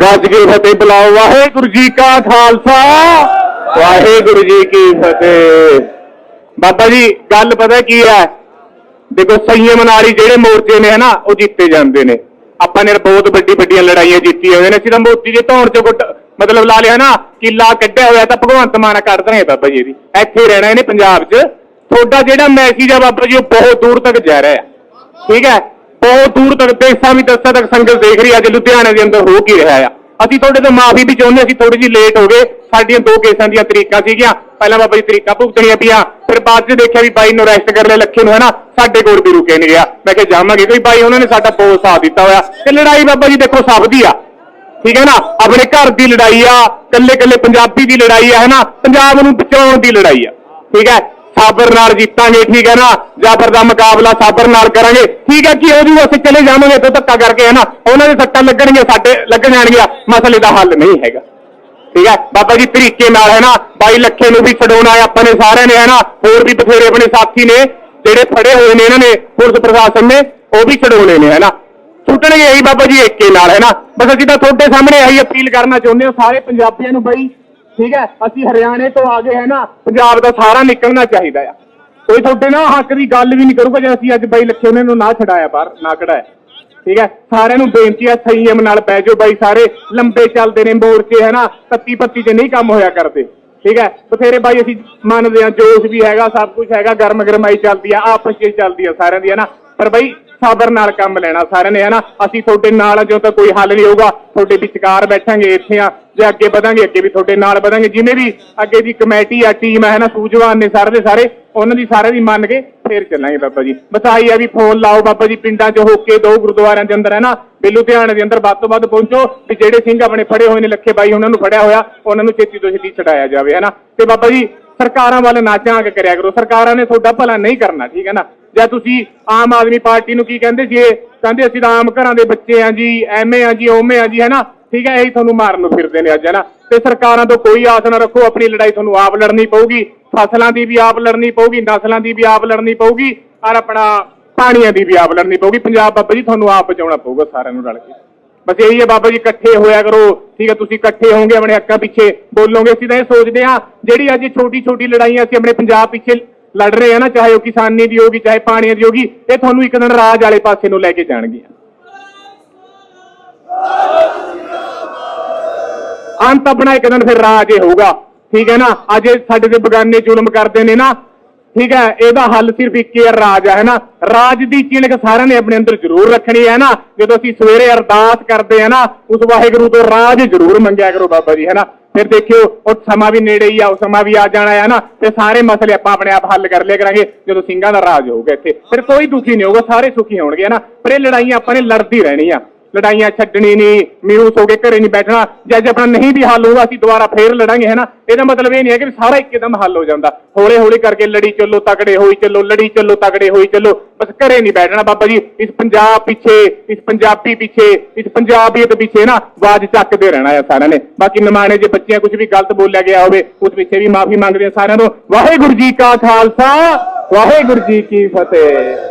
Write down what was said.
ਗੱਜ ਕੇ ਫਤਿਹ ਬੁਲਾਓ। ਵਾਹਿਗੁਰੂ ਜੀ ਕਾ ਖਾਲਸਾ। ਵਾਹਿਗੁਰੂ ਜੀ ਕੀ ਫਤਿਹ। ਬਾਬਾ ਜੀ, ਗੱਲ ਪਤਾ ਕੀ ਹੈ? ਦੇਖੋ, ਸੰਯਮ ਨਾਲ ਹੀ ਜਿਹੜੇ ਮੋਰਚੇ ਨੇ ਹਨਾ, ਉਹ ਜਿੱਤੇ ਜਾਂਦੇ ਨੇ। ਆਪਾਂ ਨੇ ਬਹੁਤ ਵੱਡੀ ਵੱਡੀਆਂ ਲੜਾਈਆਂ ਜਿੱਤੀਆਂ ਹੋਈਆਂ ਨੇ। ਅਸੀਂ ਤਾਂ ਮੋਤੀ ਦੇ ਧੌਣ ਚ ਮਤਲਬ ਲਾ ਲਿਆ ਨਾ, ਕਿਲਾ ਕੱਢਿਆ ਹੋਇਆ ਤਾਂ ਭਗਵੰਤ ਮਾਨ ਕੱਢ ਰਹੇ ਬਾਬਾ ਜੀ ਦੀ ਇੱਥੇ ਰਹਿਣਾ ਇਹਨੇ ਪੰਜਾਬ 'ਚ। ਤੁਹਾਡਾ ਜਿਹੜਾ ਮੈਸੇਜ ਆ ਬਾਬਾ ਜੀ, ਉਹ ਬਹੁਤ ਦੂਰ ਤੱਕ ਜਾ ਰਿਹਾ ਹੈ। ਠੀਕ ਹੈ? ਬਹੁਤ ਦੂਰ ਤੱਕ ਦੇਸਾਂ ਵੀ ਦਸਾਂ ਤੱਕ ਸੰਗਤ ਦੇਖ ਰਹੀ ਅੱਜ ਲੁਧਿਆਣੇ ਦੇ ਅੰਦਰ ਹੋ ਕੀ ਰਿਹਾ ਆ। ਅਸੀਂ ਤੁਹਾਡੇ ਤੋਂ ਮਾਫੀ ਵੀ ਚਾਹੁੰਦੇ ਅਸੀਂ ਥੋੜੀ ਜਿਹੀ ਲੇਟ ਹੋ ਗਏ। ਸਾਡੀਆਂ ਦੋ ਕੇਸਾਂ ਦੀਆਂ ਤਰੀਕਾਂ ਸੀਗੀਆਂ। ਪਹਿਲਾਂ ਬਾਬਾ ਜੀ ਤਰੀਕਾਂ ਭੁਗਤਣੀਆਂ ਪਈਆਂ, ਫਿਰ ਬਾਅਦ 'ਚ ਦੇਖਿਆ ਵੀ ਬਾਈ ਨੂੰ ਅਰੈਸਟ ਕਰ ਲਿਆ ਲੱਖੇ ਨੂੰ ਹੈ ਸਾਡੇ ਕੋਲ ਵੀ ਰੁਕੇ ਨਹੀਂ ਗਿਆ। ਮੈਂ ਕਿਹਾ ਜਾਵਾਂਗੇ ਕੋਈ ਬਾਈ, ਉਹਨਾਂ ਨੇ ਸਾਡਾ ਬਹੁਤ ਸਾਥ ਦਿੱਤਾ ਹੋਇਆ। ਤੇ ਲੜਾਈ ਬਾਬਾ ਜੀ ਦੇਖੋ ਸਭ ਦੀ ਆ। ਠੀਕ ਹੈ ਨਾ? ਆਪਣੇ ਘਰ ਦੀ ਲੜਾਈ ਆ ਕੱਲੇ ਕੱਲੇ ਪੰਜਾਬੀ ਦੀ ਲੜਾਈ ਆ ਹੈ ਪੰਜਾਬ ਨੂੰ ਬਚਾਉਣ ਦੀ ਲੜਾਈ ਆ। ਠੀਕ ਹੈ? ਸਾਬਰ ਨਾਲ ਜਿੱਤਾਂਗੇ, ਠੀਕ ਹੈ ਨਾ? ਜਾਬਰ ਦਾ ਮੁਕਾਬਲਾ ਸਾਬਰ ਨਾਲ ਕਰਾਂਗੇ। ਠੀਕ ਹੈ ਕਿ ਉਹ ਜੀ ਅਸੀਂ ਚਲੇ ਜਾਵਾਂਗੇ ਤੋਂ ਧੱਕਾ ਕਰਕੇ, ਹੈ ਨਾ? ਉਹਨਾਂ ਦੇ ਸੱਟਾਂ ਲੱਗਣਗੀਆਂ, ਸਾਡੇ ਲੱਗ ਜਾਣਗੀਆਂ, ਮਸਲੇ ਦਾ ਹੱਲ ਨਹੀਂ ਹੈਗਾ। ਠੀਕ ਹੈ? ਬਾਬਾ ਜੀ ਤਰੀਕੇ ਨਾਲ, ਹੈ ਨਾ? ਬਾਈ ਲੱਖੇ ਨੂੰ ਵੀ ਛਡਾਉਣਾ ਹੈ ਆਪਾਂ ਨੇ ਸਾਰਿਆਂ ਨੇ, ਹੈ ਨਾ? ਹੋਰ ਵੀ ਬਥੇਰੇ ਆਪਣੇ ਸਾਥੀ ਨੇ, ਜਿਹੜੇ ਫੜੇ ਹੋਏ ਨੇ ਇਹਨਾਂ ਨੇ, ਪੁਲਿਸ ਪ੍ਰਸ਼ਾਸਨ ਨੇ, ਉਹ ਵੀ ਛਡਾਉਣੇ ਨੇ, ਹੈ ਨਾ? ਛੁੱਟਣਗੇ ਇਹੀ ਬਾਬਾ ਜੀ ਏਕੇ ਨਾਲ, ਹੈ ਨਾ? ਬਸ ਅਸੀਂ ਤਾਂ ਤੁਹਾਡੇ ਸਾਹਮਣੇ ਇਹੀ ਅਪੀਲ ਕਰਨਾ ਚਾਹੁੰਦੇ ਹਾਂ, ਸਾਰੇ ਪੰਜਾਬੀਆਂ ਨੂੰ ਬਈ ਠੀਕ ਹੈ? ਅਸੀਂ ਹਰਿਆਣੇ ਤੋਂ ਆ ਗਏ ਹੈ ਨਾ, ਪੰਜਾਬ ਦਾ ਸਾਰਾ ਨਿਕਲਣਾ ਚਾਹੀਦਾ ਆ। ਕੋਈ ਤੁਹਾਡੇ ਨਾਲ ਹੱਕ ਦੀ ਗੱਲ ਵੀ ਨਹੀਂ ਕਰੂਗਾ ਜੇ ਅਸੀਂ ਅੱਜ ਬਾਈ ਲੱਖੇ ਉਹਨਾਂ ਨੂੰ ਨਾ ਛਡਾਇਆ ਬਾਹਰ, ਨਾ ਕਢਾਇਆ। ਠੀਕ ਹੈ? ਸਾਰਿਆਂ ਨੂੰ ਬੇਨਤੀ ਹੈ, ਸੰਯਮ ਨਾਲ ਬਹਿ ਜਾਓ ਬਾਈ ਸਾਰੇ। ਲੰਬੇ ਚੱਲਦੇ ਨੇ ਮੋਰਚੇ ਹੈ ਨਾ? ਤੱਤੀ ਪੱਤੀ 'ਚ ਨਹੀਂ ਕੰਮ ਹੋਇਆ ਕਰਦੇ। ਠੀਕ ਹੈ? ਬਥੇਰੇ ਬਾਈ ਅਸੀਂ ਮੰਨਦੇ ਹਾਂ, ਜੋਸ਼ ਵੀ ਹੈਗਾ, ਸਭ ਕੁਝ ਹੈਗਾ ਗਰਮ ਗਰਮਾਈ ਚੱਲਦੀ ਆ, ਆਪਸ 'ਚ ਚੱਲਦੀ ਆ ਸਾਰਿਆਂ ਦੀ, ਹੈ ਨਾ? ਪਰ ਬਾਈ ਸਾਬਰ ਨਾਲ ਕੰਮ ਲੈਣਾ ਸਾਰਿਆਂ ਨੇ, ਹੈ ਨਾ? ਅਸੀਂ ਤੁਹਾਡੇ ਨਾਲ ਜੋ ਤਾਂ ਕੋਈ ਹੱਲ ਨਹੀਂ ਹੋਊਗਾ, ਤੁਹਾਡੇ ਵਿਚਕਾਰ ਬੈਠਾਂਗੇ, ਇੱਥੇ ਆ। ਜੇ ਅੱਗੇ ਵਧਾਂਗੇ, ਅੱਗੇ ਵੀ ਤੁਹਾਡੇ ਨਾਲ ਵਧਾਂਗੇ। ਜਿਵੇਂ ਵੀ ਅੱਗੇ ਦੀ ਕਮੇਟੀ ਆ ਟੀਮ ਹੈ ਨਾ, ਸੂਝਵਾਨ ਨੇ ਸਾਰੇ ਦੇ ਸਾਰੇ, ਉਹਨਾਂ ਦੀ ਸਾਰੇ ਦੀ ਮੰਨ ਕੇ ਫੇਰ ਚੱਲਾਂਗੇ ਬਾਬਾ ਜੀ। ਬਤਾਈ ਆ ਵੀ ਫੋਨ ਲਾਓ ਬਾਬਾ ਜੀ, ਪਿੰਡਾਂ 'ਚ ਹੋ ਕੇ ਦੋ ਗੁਰਦੁਆਰਿਆਂ ਦੇ ਅੰਦਰ, ਹੈ ਨਾ, ਵੀ ਲੁਧਿਆਣੇ ਦੇ ਅੰਦਰ ਵੱਧ ਤੋਂ ਵੱਧ ਪਹੁੰਚੋ, ਵੀ ਜਿਹੜੇ ਸਿੰਘ ਆਪਣੇ ਫੜੇ ਹੋਏ ਨੇ, ਲੱਖੇ ਬਾਈ ਉਹਨਾਂ ਨੂੰ ਫੜਿਆ ਹੋਇਆ, ਉਹਨਾਂ ਨੂੰ ਛੇਤੀ ਤੋਂ ਛੇਤੀ ਛਡਾਇਆ ਜਾਵੇ, ਹੈ ਨਾ। ਤੇ ਬਾਬਾ ਜੀ, ਸਰਕਾਰਾਂ ਵੱਲ ਨਾ ਝਾਂਕ ਕਰਿਆ ਕਰੋ। ਸਰਕਾਰਾਂ ਨੇ ਤੁਹਾਡਾ ਭਲਾ ਨਹੀਂ ਕਰਨਾ, ਠੀਕ ਹੈ ਨਾ। ਜਾਂ ਤੁਸੀਂ ਆਮ ਆਦਮੀ ਪਾਰਟੀ ਨੂੰ ਕੀ ਕਹਿੰਦੇ ਸੀ ਇਹ ਕਹਿੰਦੇ ਅਸੀਂ ਤਾਂ ਆਮ ਘਰਾਂ ਦੇ ਬੱਚੇ ਆ ਜੀ ਐਵੇਂ ਆ ਜੀ ਓਵੇਂ ਆ ਜੀ, ਹੈ ਨਾ ਠੀਕ ਹੈ, ਇਹੀ ਤੁਹਾਨੂੰ ਮਾਰਨ ਨੂੰ ਫਿਰਦੇ ਨੇ ਅੱਜ, ਹੈ ਨਾ? ਤੇ ਸਰਕਾਰਾਂ ਤੋਂ ਕੋਈ ਆਸ ਨਾ ਰੱਖੋ, ਆਪਣੀ ਲੜਾਈ ਤੁਹਾਨੂੰ ਆਪ ਲੜਨੀ ਪਊਗੀ। ਫਸਲਾਂ ਦੀ ਵੀ ਆਪ ਲੜਨੀ ਪਊਗੀ, ਨਸਲਾਂ ਦੀ ਵੀ ਆਪ ਲੜਨੀ ਪਊਗੀ, ਔਰ ਆਪਣਾ ਪਾਣੀਆਂ ਦੀ ਵੀ ਆਪ ਲੜਨੀ ਪਊਗੀ। ਪੰਜਾਬ ਬਾਬਾ ਜੀ, ਤੁਹਾਨੂੰ ਆਪ ਬਚਾਉਣਾ ਪਊਗਾ ਸਾਰਿਆਂ ਨੂੰ ਰਲ ਕੇ। ਬਸ ਇਹੀ ਹੈ ਬਾਬਾ ਜੀ, ਇਕੱਠੇ ਹੋਇਆ ਕਰੋ। ਠੀਕ ਹੈ, ਤੁਸੀਂ ਇਕੱਠੇ ਹੋਵੋਗੇ ਆਪਣੇ ਹੱਕਾਂ ਪਿੱਛੇ, ਬੋਲੋਗੇ। ਅਸੀਂ ਤਾਂ ਇਹ ਸੋਚਦੇ ਹਾਂ, ਜਿਹੜੀ ਅੱਜ ਛੋਟੀ ਛੋਟੀ ਲੜਾਈਆਂ ਅਸੀਂ ਆਪਣੇ ਪੰਜਾਬ ਪਿੱਛੇ ਲੜ ਰਹੇ ਆ ਨਾ, ਚਾਹੇ ਉਹ ਕਿਸਾਨੀ ਦੀ ਹੋਗੀ ਚਾਹੇ ਪਾਣੀਆਂ ਦੀ ਹੋਗੀ ਇਹ ਤੁਹਾਨੂੰ ਇੱਕ ਦਿਨ ਰਾਜ ਵਾਲੇ ਪਾਸੇ ਨੂੰ ਲੈ ਕੇ ਜਾਣਗੀਆਂ। ਅੰਤ ਆਪਣਾ ਇੱਕ ਦਿਨ ਫਿਰ ਰਾਜ ਹੀ ਹੋਊਗਾ। ਠੀਕ ਹੈ ਨਾ? ਅੱਜ ਸਾਡੇ ਤੇ ਬਗਾਨੇ ਜ਼ੁਲਮ ਕਰਦੇ ਨੇ ਨਾ। ਠੀਕ ਹੈ? ਇਹਦਾ ਹੱਲ ਸਿਰਫ ਇੱਕ ਹੀ ਰਾਜ ਹੈ ਨਾ? ਰਾਜ ਦੀ ਚਿਣਕ ਸਾਰਿਆਂ ਨੇ ਆਪਣੇ ਅੰਦਰ ਜ਼ਰੂਰ ਰੱਖਣੀ ਹੈ ਨਾ। ਜਦੋਂ ਅਸੀਂ ਸਵੇਰੇ ਅਰਦਾਸ ਕਰਦੇ ਹਾਂ ਨਾ, ਉਸ ਵਾਹਿਗੁਰੂ ਤੋਂ ਰਾਜ ਜ਼ਰੂਰ ਮੰਗਿਆ ਕਰੋ ਬਾਬਾ ਜੀ, ਹੈ ਨਾ? ਫਿਰ ਦੇਖਿਓ, ਉਹ ਸਮਾਂ ਵੀ ਨੇੜੇ ਹੀ ਆ, ਉਹ ਸਮਾਂ ਵੀ ਆ ਜਾਣਾ ਹੈ ਨਾ। ਤੇ ਸਾਰੇ ਮਸਲੇ ਆਪਾਂ ਆਪਣੇ ਆਪ ਹੱਲ ਕਰ ਲਿਆ ਕਰਾਂਗੇ, ਜਦੋਂ ਸਿੰਘਾਂ ਦਾ ਰਾਜ ਹੋਊਗਾ ਇੱਥੇ। ਫਿਰ ਕੋਈ ਦੁਖੀ ਨਹੀਂ ਹੋਊਗਾ, ਸਾਰੇ ਸੁਖੀ ਹੋਣਗੇ, ਹੈ ਨਾ? ਪਰ ਇਹ ਲੜਾਈਆਂ ਆਪਾਂ ਨੇ ਲੜਦੀ ਰਹਿਣੀ ਆ। ਲੜਾਈਆਂ ਛੱਡਣੀ ਨਹੀਂ ਮਿਊਸ ਹੋ ਕੇ ਘਰੇ ਨਹੀਂ ਬੈਠਣਾ, ਜੇ ਅੱਜ ਆਪਣਾ ਨਹੀਂ ਵੀ ਹੱਲ ਹੋਊਗਾ, ਅਸੀਂ ਦੁਬਾਰਾ ਫੇਰ ਲੜਾਂਗੇ, ਹੈ ਨਾ? ਇਹਦਾ ਮਤਲਬ ਇਹ ਨਹੀਂ ਹੈ ਕਿ ਸਾਰਾ ਇੱਕਦਮ ਹੱਲ ਹੋ ਜਾਂਦਾ। ਹੌਲੇ ਹੌਲੀ ਕਰਕੇ ਲੜੀ ਚੱਲੋ, ਤਕੜੇ ਹੋਈ ਚੱਲੋ, ਲੜੀ ਚੱਲੋ, ਤਕੜੇ ਹੋਈ ਚੱਲੋ, ਬਸ ਘਰੇ ਨਹੀਂ ਬੈਠਣਾ ਬਾਬਾ ਜੀ। ਇਸ ਪੰਜਾਬ ਪਿੱਛੇ, ਇਸ ਪੰਜਾਬੀ ਪਿੱਛੇ, ਇਸ ਪੰਜਾਬੀਅਤ ਪਿੱਛੇ ਨਾ ਆਵਾਜ਼ ਚੱਕਦੇ ਰਹਿਣਾ ਹੈ ਸਾਰਿਆਂ ਨੇ। ਬਾਕੀ ਨਿਮਾਣੇ ਜੇ ਬੱਚਿਆਂ ਕੁਝ ਵੀ ਗਲਤ ਬੋਲਿਆ ਗਿਆ ਹੋਵੇ, ਉਸ ਪਿੱਛੇ ਵੀ ਮਾਫੀ ਮੰਗਦੇ ਹਾਂ ਸਾਰਿਆਂ ਤੋਂ। ਵਾਹਿਗੁਰੂ ਜੀ ਕਾ ਖਾਲਸਾ, ਵਾਹਿਗੁਰੂ ਜੀ ਕੀ ਫਤਿਹ।